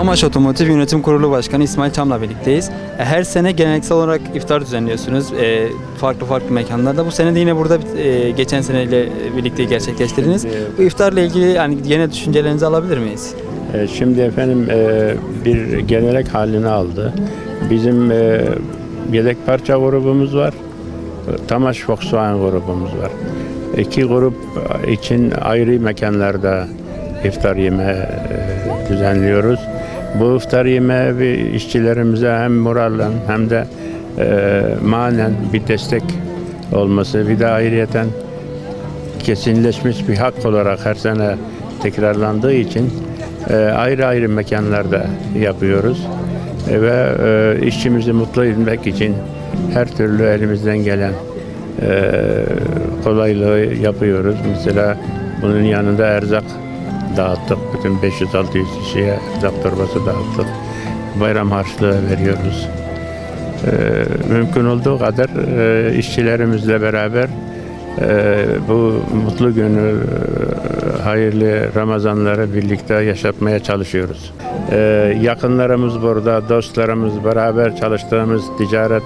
Tomaş Otomotiv Yönetim Kurulu Başkanı İsmail Çam'la birlikteyiz. E, Her sene geleneksel olarak iftar düzenliyorsunuz e, farklı farklı mekanlarda. Bu sene de yine burada e, geçen seneyle birlikte gerçekleştirdiniz. Bu iftarla ilgili yani yine düşüncelerinizi alabilir miyiz? Şimdi efendim bir gelenek halini aldı. Bizim yedek parça grubumuz var. Tamaş Volkswagen grubumuz var. İki grup için ayrı mekanlarda iftar yemeği e, düzenliyoruz. Bu iftar yemeği işçilerimize hem morallen hem de e, manen bir destek olması bir de ayrıyeten kesinleşmiş bir hak olarak her sene tekrarlandığı için e, ayrı ayrı mekanlarda yapıyoruz. E, ve e, işçimizi mutlu etmek için her türlü elimizden gelen e, kolaylığı yapıyoruz. Mesela bunun yanında erzak dağıttık. Bütün 500-600 kişiye erzak torbası dağıttık. Bayram harçlığı veriyoruz. E, mümkün olduğu kadar e, işçilerimizle beraber e, bu mutlu günü, e, hayırlı Ramazanları birlikte yaşatmaya çalışıyoruz. E, yakınlarımız burada, dostlarımız, beraber çalıştığımız ticaret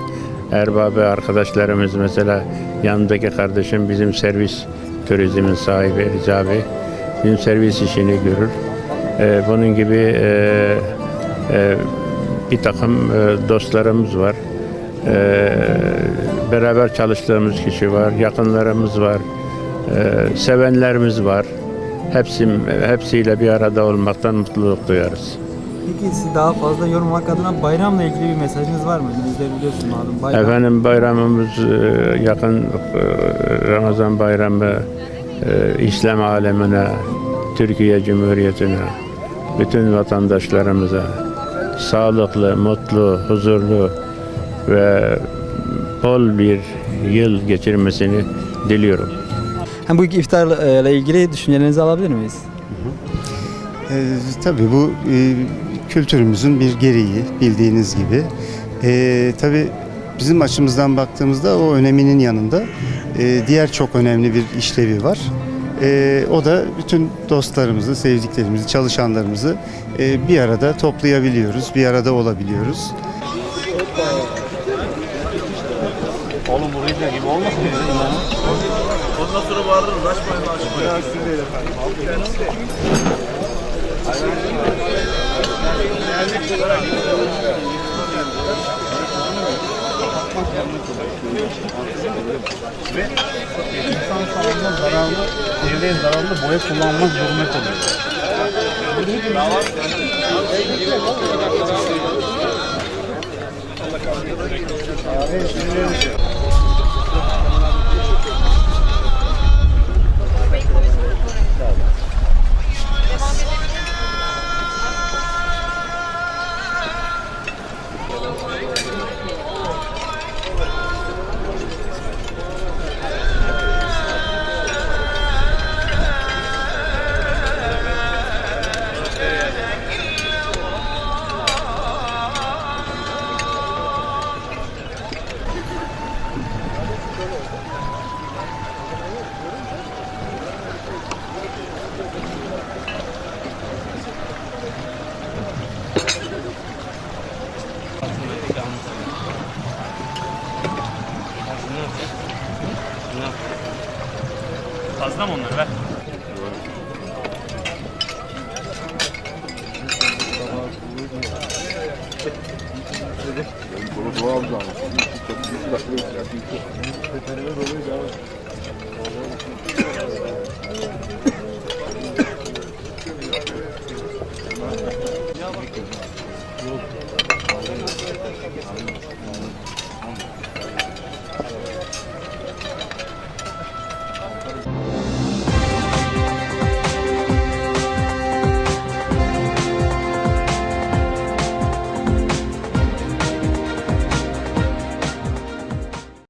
erbabı arkadaşlarımız mesela yanındaki kardeşim bizim servis turizmin sahibi Ricabi bizim servis işini görür. E, bunun gibi e, e, bir takım e, dostlarımız var. E, beraber çalıştığımız kişi var, yakınlarımız var, e, sevenlerimiz var. Hepsi, hepsiyle bir arada olmaktan mutluluk duyarız. Peki siz daha fazla yorumlamak adına bayramla ilgili bir mesajınız var mı? Önümüzde biliyorsun malum bayram. Efendim bayramımız e, yakın e, Ramazan bayramı e, İslam alemine, Türkiye Cumhuriyeti'ne, bütün vatandaşlarımıza sağlıklı, mutlu, huzurlu ve bol bir yıl geçirmesini diliyorum. Hem bu iftarla ilgili düşüncelerinizi alabilir miyiz? Ee, tabii bu e, kültürümüzün bir gereği bildiğiniz gibi. Ee, tabii bizim açımızdan baktığımızda o öneminin yanında e, diğer çok önemli bir işlevi var. Ee, o da bütün dostlarımızı, sevdiklerimizi, çalışanlarımızı e, bir arada toplayabiliyoruz, bir arada olabiliyoruz. Oğlum burayı da gibi olmasın bizim ya. Ondan sonra bağırırız açmayın açmayın. Ya değil efendim. Ve insan sağlığına zararlı, çevreye zararlı boya kullanmak zorunda kalıyor. Fazla mı onlar ver?